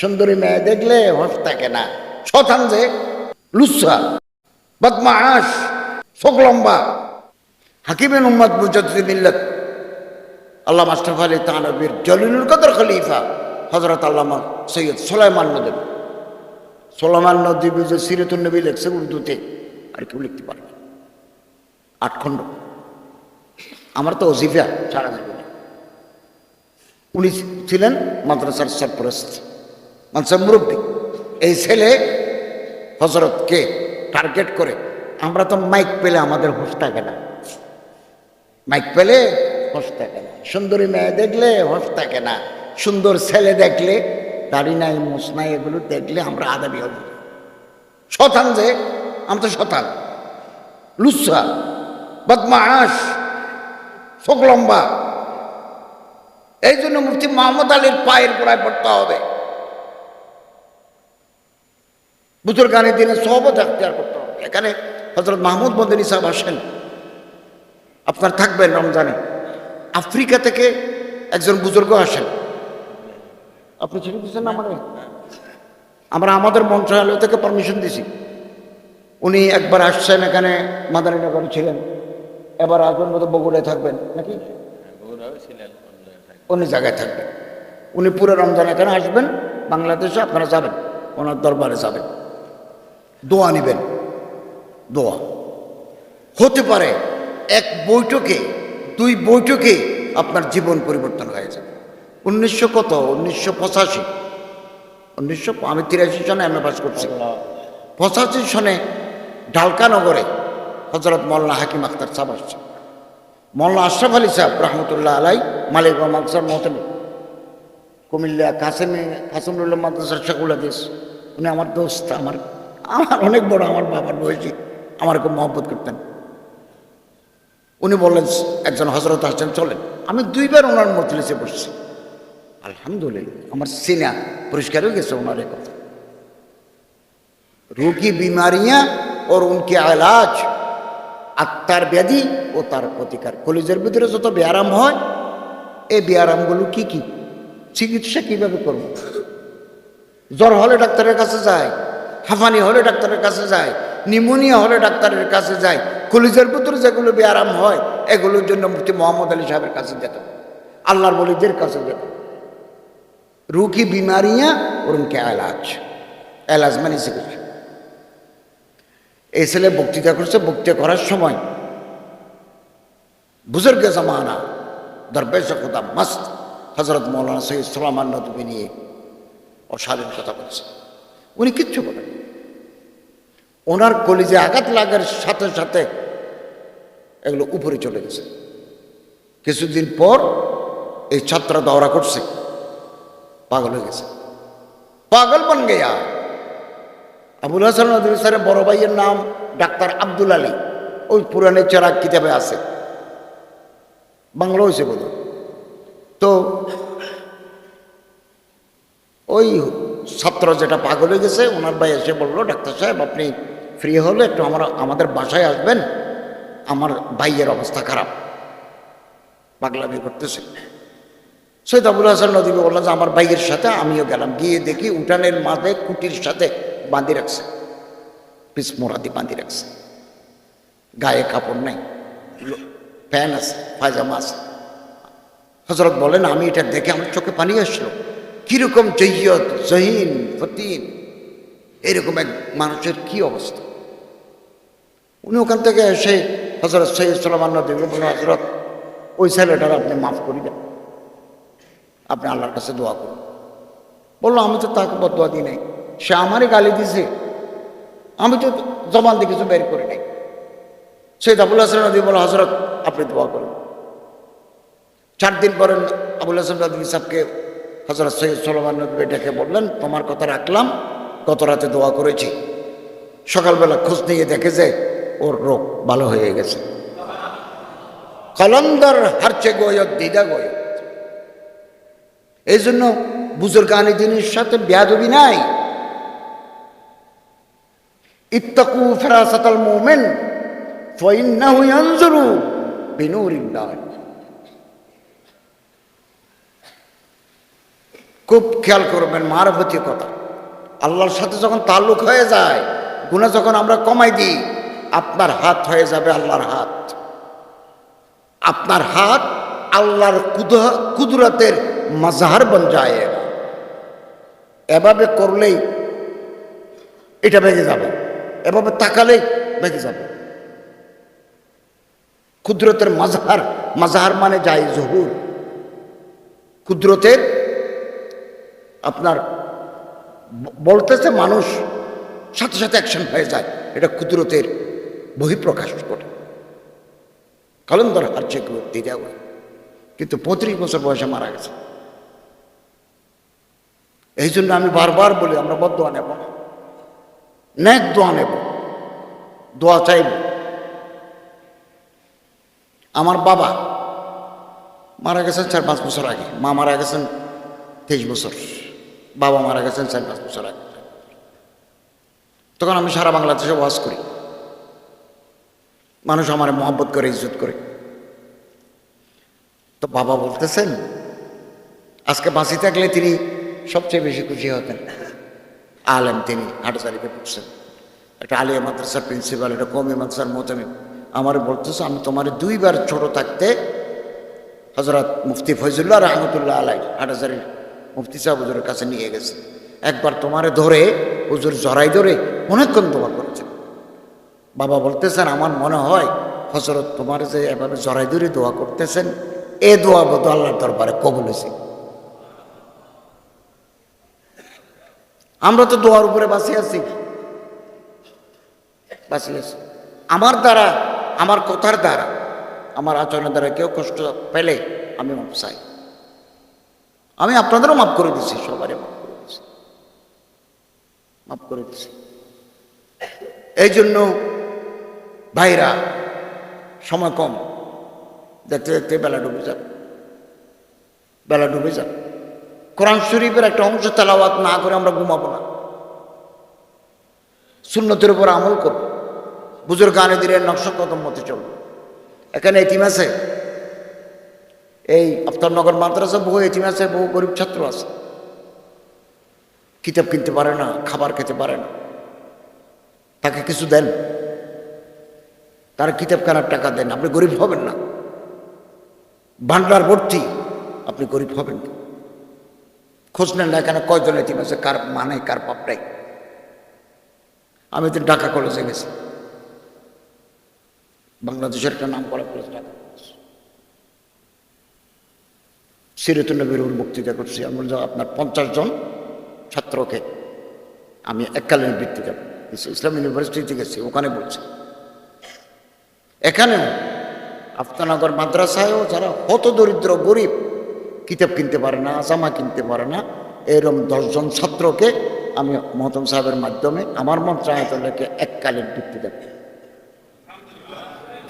সুন্দরী মেয়ে দেখলে হস থাকে না। শতান যে লুচ্ছা বদমাস লম্বা হাকিমেন উম্মদ মিল্লত। আল্লাহ মাস্টাফ আলী তানবীর জলিলুল কদর খলিফা হজরত আল্লামা সৈয়দ সোলাইমান নদী। সোলাইমান নদী যে সিরতুল নবী লেখছে উর্দুতে, আর কেউ লিখতে পারে। আট খণ্ড। আমার তো অজিফা সারা জীবনে। উনি ছিলেন মাদ্রাসার সরপরস্ত। মাদ্রাসার মুরব্বী। এই ছেলে হজরতকে টার্গেট করে। আমরা তো মাইক পেলে আমাদের হোস থাকে না। মাইক পেলে হোস থাকে সুন্দরী মেয়ে দেখলে হোস থাকে না। সুন্দর ছেলে দেখলে দাড়ি নাই মোস নাই, এগুলো দেখলে আমরা আদাবি হব। শতান যে আমি তো শতান। লুচ্ছা বদমাস শোক লম্বা। এই জন্য মুফতি মোহাম্মদ আলীর পায়ের গোড়ায় পড়তে হবে। বুজুর গানের দিনে সহবত এখতিয়ার করতে হবে। এখানে হজরত মাহমুদ মদিনী সাহেব আসেন। আপনার থাকবেন রমজানে। আফ্রিকা থেকে একজন বুজুর্গ আসেন। আপনি ছেড়ে দিচ্ছেন না আমাদের আমরা আমাদের মন্ত্রণালয় থেকে পারমিশন দিছি। উনি একবার আসছেন এখানে মাদারীনগরে ছিলেন। এবার আসবেন মতো বগুড়ায় থাকবেন নাকি? অন্য জায়গায় থাকবেন। উনি পুরো রমজান এখানে আসবেন বাংলাদেশে আপনারা যাবেন ওনার দরবারে যাবেন। দোয়া নেবেন। দোয়া। হতে পারে এক বৈঠকে, দুই বৈঠকে আপনার জীবন পরিবর্তন হয়ে যাবে। উনিশশো কত? উনিশশো পঁচাশি। উনিশশো আমি তিরাশি সনে এম পাস করছি। পঁচাশি সনে ঢালকানগরে হজরত মোল্লা হাকিম আখতার সাহেব আসছে মোল্লা আশরাফ আলী সাহেব রহমতুল্লাহ আলাই মালিক মাকসার মহতমি কুমিল্লা কাসেমে কাসেমুল্লাহ মাদ্রাসার শেখুল হাদিস উনি আমার দোস্ত, আমার আমার অনেক বড় আমার বাবার বয়সী। আমার খুব মহব্বত করতেন। উনি বললেন, একজন হজরত আসছেন, চলেন। আমি দুইবার ওনার মজলিসে বসছি। আলহামদুলিল্লাহ, আমার সিনা পরিষ্কার হয়ে গেছে ওনার কথা। রোগী বিমারিয়াঁ ওর উনকে এলাজ, আত্মার ব্যাধি ও তার প্রতিকার। কলিজের ভিতরে যত ব্যায়াম হয় এই ব্যায়ামগুলো কি কি? চিকিৎসা কীভাবে করব? জ্বর হলে ডাক্তারের কাছে যায় হাফানি হলে ডাক্তারের কাছে যায়, নিমোনিয়া হলে ডাক্তারের কাছে যায়, কলিজের ভিতরে যেগুলো ব্যায়াম হয়, এগুলোর জন্য মুফতি মোহাম্মদ আলী সাহেবের কাছে যেত। আল্লাহর বলিদের কাছে যেত। রুকি বিমারিয়া ওর উনকে এলাজ? এলাজ মানে চিকিৎসা। এই ছেলে বক্তৃতা করছে, বক্তৃতা করার সময় বুজুর্গ জামানা, দরবেশ খুদা মস্ত হজরত মৌলানা সৈয়দ সালামান নদী নিয়ে অশালীন কথা বলছে। উনি কিচ্ছু বলেন ওনার কলিজে আঘাত লাগার সাথে সাথে এগুলো উপরে চলে গেছে। কিছুদিন পর এই ছাত্র দৌড়া করছে। পাগল হয়ে গেছে। পাগল বন গেয়া। আবুল হাসান স্যারের বড় ভাইয়ের নাম ডাক্তার আব্দুল আলী। ওই পুরাণের চেরাক কিতাবে আছে। বাংলা হয়েছে বোধ তো ওই ছাত্র যেটা পাগল হয়ে গেছে, ওনার ভাই এসে বলল, ডাক্তার সাহেব, আপনি ফ্রি হলে একটু আমার, আমাদের বাসায় আসবেন। আমার ভাইয়ের অবস্থা খারাপ। পাগলামি করতেছে। সৈয়দ আবুল হাসান নদী বললাম যে, আমার ভাইয়ের সাথে আমিও গেলাম। গিয়ে দেখি উঠানের মাঝে কুটির সাথে বাঁধি রাখছে। পিস মোরাদি বাঁধি রাখছে। গায়ে কাপড় নাই। প্যান আছে, পায়জামা আছে। হজরত বলেন, আমি এটা দেখে আমার চোখে পানি আসলো। কীরকম জৈয়ত জহিন ফতিন এরকম এক মানুষের কি অবস্থা? উনি ওখান থেকে এসে হজরত সৈয়দ সালামান হজরত ওই ছেলেটার আপনি মাফ করি দেন আপনি আল্লাহর কাছে দোয়া করুন। বলল, আমি তো তাকে বদোয়া দিই নাই। সে আমারই গালি দিছে। আমি তো জবান দিয়ে কিছু বের করি নাই। সৈয়দ আবুল হাসান নদী বলো হজরত আপনি দোয়া করুন। চার দিন পরে আবুল হাসান নদী সাহেবকে হজরত সৈয়দ সোলমান নদী ডেকে বললেন, তোমার কথা রাখলাম, গত রাতে দোয়া করেছি। সকালবেলা খোঁজ নিয়ে দেখে যে ওর রোগ ভালো হয়ে গেছে। কলন্দর হারছে গোয়ত দিদা গোয়ত। এই জন্য বুজুর্গানি দিনের সাথে ব্যাধবি নাই। ইত্তাকু ফেরাসাতাল মোমেন ফইন্নাহু ইয়ানজুরু বিনুরিল্লাহ। খুব খেয়াল করবেন মারফতি কথা। আল্লাহর সাথে যখন তাল্লুক হয়ে যায়, গুণা যখন আমরা কমাই দিই, আপনার হাত হয়ে যাবে আল্লাহর হাত। আপনার হাত আল্লাহর কুদ- কুদরতের মাজাহার বন যায় এভাবে করলেই এটা ভেঙে যাবে। এভাবে তাকালেই ভেঙে যাবে। কুদরতের মাজাহার মাজাহার মানে যায় জহুর। কুদরতের আপনার বলতেছে মানুষ, সাথে সাথে অ্যাকশন হয়ে যায়। এটা কুদরতের বহিঃপ্রকাশ করে কলন্দর হারছে দিদা কিন্তু পঁয়ত্রিশ বছর বয়সে মারা গেছে। এই জন্য আমি বারবার বলি, আমরা বদোয়া নেব না। ন্যাক দোয়া নেব। দোয়া চাইব আমার বাবা মারা গেছেন চার পাঁচ বছর আগে। মা মারা গেছেন তেইশ বছর। বাবা মারা গেছেন চার পাঁচ বছর আগে। তখন আমি সারা বাংলাদেশে ওয়াজ করি। মানুষ আমার মহব্বত করে, ইজ্জত করে। তো বাবা বলতেছেন, আজকে বাঁচি থাকলে তিনি সবচেয়ে বেশি খুশি হতেন। আলেম তিনি হাটাচারিতে পড়ছেন। একটা আলিয়া মাদ্রাসার প্রিন্সিপাল একটা কমি মাদ্রাসার মোতামি আমার বলতেছে, আমি তোমার দুইবার ছোট থাকতে হজরত মুফতি ফৈজুল্লাহ রহমতুল্লাহ আলাই হাটাচারির মুফতি সাহেব হুজুরের কাছে নিয়ে গেছে। একবার তোমারে ধরে, হুজুর জড়াই ধরে অনেকক্ষণ দোয়া করেছেন বাবা বলতেছেন, আমার মনে হয় হজরত তোমার যে এভাবে জড়াই ধরে দোয়া করতেছেন, এ দোয়া বোধ আল্লাহর দরবারে কবুল হয়েছে। আমরা তো দোয়ার উপরে বাঁচি আছি। বাঁচি আছি। আমার দ্বারা, আমার কথার দ্বারা, আমার আচরণের দ্বারা কেউ কষ্ট পেলে আমি চাই আমি আপনাদেরও মাফ করে দিচ্ছি সবারই মাফ করে দিচ্ছি মাফ করে দিচ্ছি এই জন্য ভাইরা, সময় কম। দেখতে দেখতে বেলা ডুবে যাবে। বেলা ডুবে যাবে। কোরআন শরীফের একটা অংশ তেলাওয়াত না করে আমরা ঘুমাবো না। শূন্যতের উপর আমল করব। বুজুর গানে দিলে নকশা কদম মতে চলবে। এখানে ইতিমাসে এই আফতারনগর মাদ্রাসা বহু এতিম আছে, বহু গরিব ছাত্র আছে। কিতাব কিনতে পারে না, খাবার খেতে পারে না। তাকে কিছু দেন। তারা কিতাব কেনার টাকা দেন। আপনি গরিব হবেন না। ভান্ডার ভর্তি আপনি গরিব হবেন না। খোঁজ নেন না এখানে কয়জন এতিম আছে, কার মানে কার পাপটাই আমি তো ঢাকা কলেজে গেছি। বাংলাদেশের একটা নাম করা কলেজ ঢাকা। সিরতুল্নবীর বক্তৃতা করছি। আমি আপনার পঞ্চাশ জন ছাত্রকে আমি এককালীন ভিত্তিতে ইসলাম ইউনিভার্সিটিতে গেছি ওখানে বলছি। এখানেও আফতানগর মাদ্রাসায়ও যারা হত দরিদ্র, গরিব, কিতাব কিনতে পারে না, জামা কিনতে পারে না এরকম দশজন ছাত্রকে আমি মহতম সাহেবের মাধ্যমে আমার মন্ত্রণালয়কে এককালীন বৃত্তি দেব।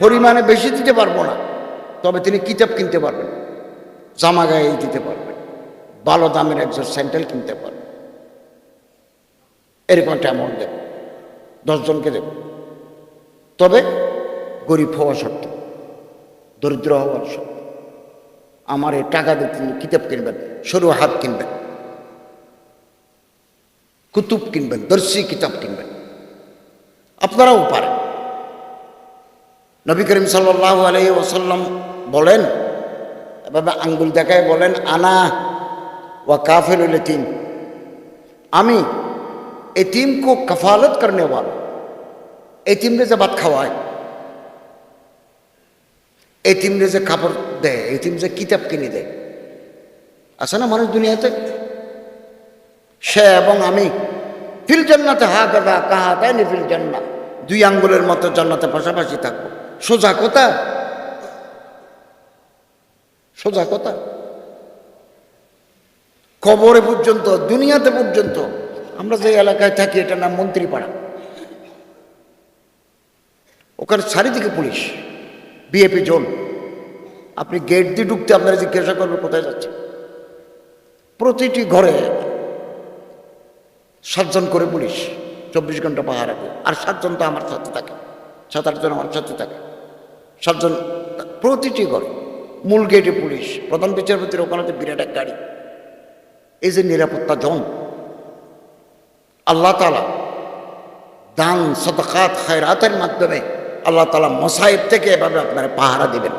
পরিমাণে বেশি দিতে পারব না, তবে তিনি কিতাব কিনতে পারবেন। জামা গায়ে দিতে পারবেন ভালো দামের একজন স্যান্ডেল কিনতে পারবেন এরকম একটা অ্যামাউন্ট দেব। দশজনকে দেব। তবে গরিব হওয়া শর্ত দরিদ্র হওয়ার শর্ত আমার এই টাকা দিয়ে তিনি কিতাব কিনবেন, সরু হাত কিনবেন, কুতুব কিনবেন, দর্শী কিতাব কিনবেন। আপনারাও পারেন। নবী করিম সাল্লাহ আলহি ওসাল্লাম বলেন এভাবে আঙ্গুল দেখায় বলেন, আনা ও কাফেরুল এতিম আমি এতিম কো কফালত করনে ওয়ালা এতিমরে যে ভাত খাওয়ায়, এতিমরে যে কাপড় দেয় এতিম যে কিতাব কিনে দেয়। আছে না মানুষ দুনিয়াতে? সে এবং আমি ফিল জান্নাতে, হা দাদা, কাহা দেয়নি ফিল জান্নাত। দুই আঙ্গুলের মতো জান্নাতে পাশাপাশি থাকব। সোজা কোথায় সোজা কথা। কবরে পর্যন্ত, দুনিয়াতে পর্যন্ত, আমরা যে এলাকায় থাকি এটা নাম মন্ত্রীপাড়া। ওখানে চারিদিকে পুলিশ বিএপি জোন। আপনি গেট দিয়ে ঢুকতে আপনারা জিজ্ঞাসা করবেন কোথায় যাচ্ছে? প্রতিটি ঘরে সাতজন করে পুলিশ, চব্বিশ ঘণ্টা পাহাড় রাখে আর সাতজন তো আমার সাথে থাকে, সাত আটজন আমার সাথে থাকে। সাতজন, প্রতিটি ঘরে। মূল গেটে পুলিশ। প্রধান বিচারপতির ওখানে বিরাট এক গাড়ি। এই যে নিরাপত্তা জন, আল্লাহ তালা দান, সদকাত, খায়রাতের মাধ্যমে আল্লাহ তালা মোসাহেব থেকে এভাবে আপনারা পাহারা দিবেন।